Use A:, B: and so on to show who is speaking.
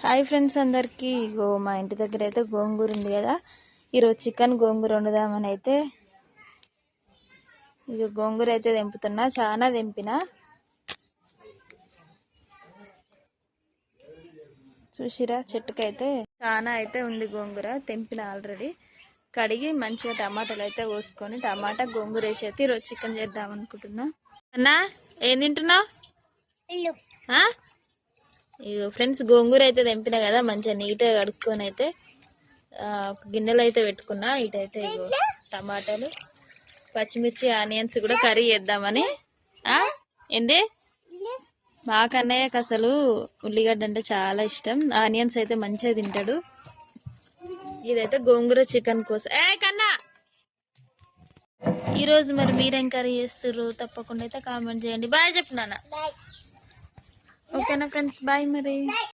A: Hi friends అందరికీ. ఇగో మా ఇంటి దగ్గర అయితే గోంగూర ఉంది కదా. ఈరోజు చికెన్ గోంగూర వండుదామని అయితే ఇక గోంగూర అయితే తెంపుతున్నా. చాలా తెంపిన. చూసిరా చెట్టుకైతే చాలా అయితే ఉంది గోంగూర. తెంపిన ఆల్రెడీ. కడిగి మంచిగా టమాటాలు అయితే కోసుకొని టమాటా గోంగూర వేసి అయితే ఈరోజు చికెన్ చేద్దాం అనుకుంటున్నా. అన్నా ఏం తింటున్నావు? ఇగో ఫ్రెండ్స్ గోంగూర అయితే తెంపిన కదా మంచిగా నీట్గా కడుక్కొని అయితే గిన్నెలు అయితే పెట్టుకున్నా. ఇటైతే ఇగో టమాటాలు పచ్చిమిర్చి ఆనియన్స్ కూడా కర్రీ చేద్దామని. ఏంది? మా కన్నయ్యకి అసలు ఉల్లిగడ్డ అంటే చాలా ఇష్టం. ఆనియన్స్ అయితే మంచిగా తింటాడు. ఇదైతే గోంగూర చికెన్ కోసం. ఏ కన్నా! ఈరోజు మరి మీరేం కర్రీ చేస్తారు తప్పకుండా అయితే కామెంట్ చేయండి. బాయ్ చెప్పు నాన్న. ఓకేనా ఫ్రెండ్స్ బాయ్ మరి